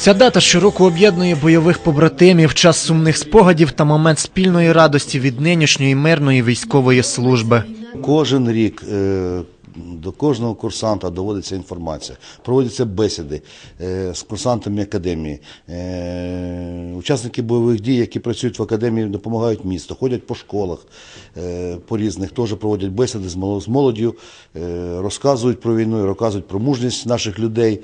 Ця дата щороку об'єднує бойових побратимів, час сумних спогадів та момент спільної радості від нинішньої мирної військової служби. Кожен рік е, до кожного курсанта доводиться інформація, проводяться бесіди е, з курсантами академії. Е, Учасники бойових дій, які працюють в академії, допомагають місту, ходять по школах по різних, теж проводять бесіди з мол- з молоддю, розказують про війну, розказують про мужність наших людей,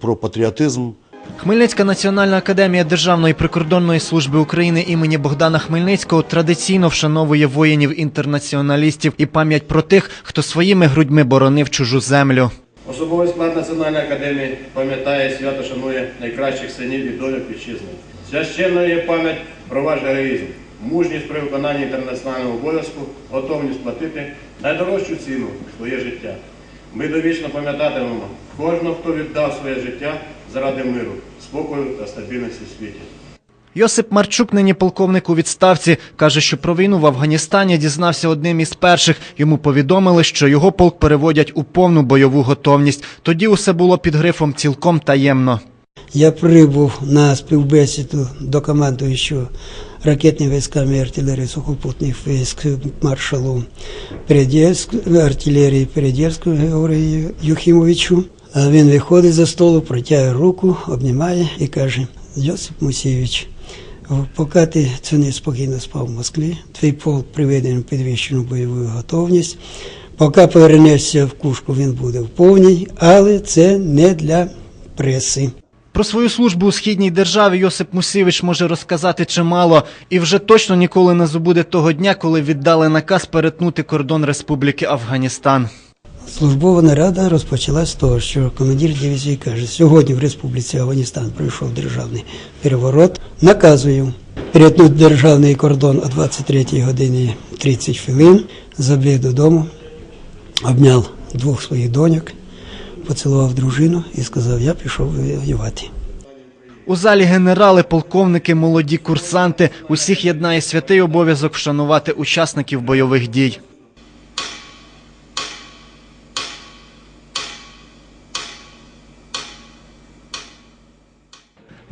про патріотизм. Хмельницька національна академія Державної прикордонної служби України імені Богдана Хмельницького традиційно вшановує воїнів-інтернаціоналістів і пам'ять про тих, хто своїми грудьми боронив чужу землю. Особовий склад Національної академії пам'ятає свято шанує найкращих синів і доньок вітчизни. Священною є пам'ять про ваш героїзм, мужність при виконанні інтернаціонального обов'язку, готовність платити найдорожчу ціну своє життя. Ми довічно пам'ятатимемо кожного, хто віддав своє життя заради миру, спокою та стабільності в світі. Йосип Марчук, нині полковник у відставці, каже, що про війну в Афганістані дізнався одним із перших. Йому повідомили, що його полк переводять у повну бойову готовність. Тоді усе було під грифом цілком таємно. Я прибув на співбесіду до командуючого ракетними військами і артилерії сухопутних військ маршалу артилерії Передєльського Георгію Юхімовичу. Він виходить за столу, протягує руку, обнімає і каже: Йосип Мусійович, поки ти це неспокійно спав в Москві, твій полк приведений в підвищену бойову готовність. Поки повернешся в кушку, він буде в повній, але це не для преси. Про свою службу у східній державі Йосип Мусівич може розказати чимало і вже точно ніколи не забуде того дня, коли віддали наказ перетнути кордон Республіки Афганістан. Службова нарада розпочалась з того, що командир дивізії каже, сьогодні в Республіці Афганістан пройшов державний переворот. Наказую перетнути державний кордон о 23 годині 30 хвилин, забіг додому, обняв двох своїх доньок, поцілував дружину і сказав, я пішов воювати. У залі генерали, полковники, молоді курсанти. Усіх єднає святий обов'язок вшанувати учасників бойових дій.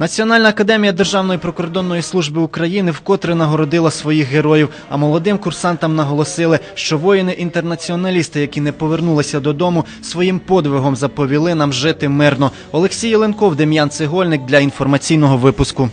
Національна академія Державної прикордонної служби України вкотре нагородила своїх героїв. А молодим курсантам наголосили, що воїни-інтернаціоналісти, які не повернулися додому, своїм подвигом заповіли нам жити мирно. Олексій Єленков, Дем'ян Цегольник для інформаційного випуску.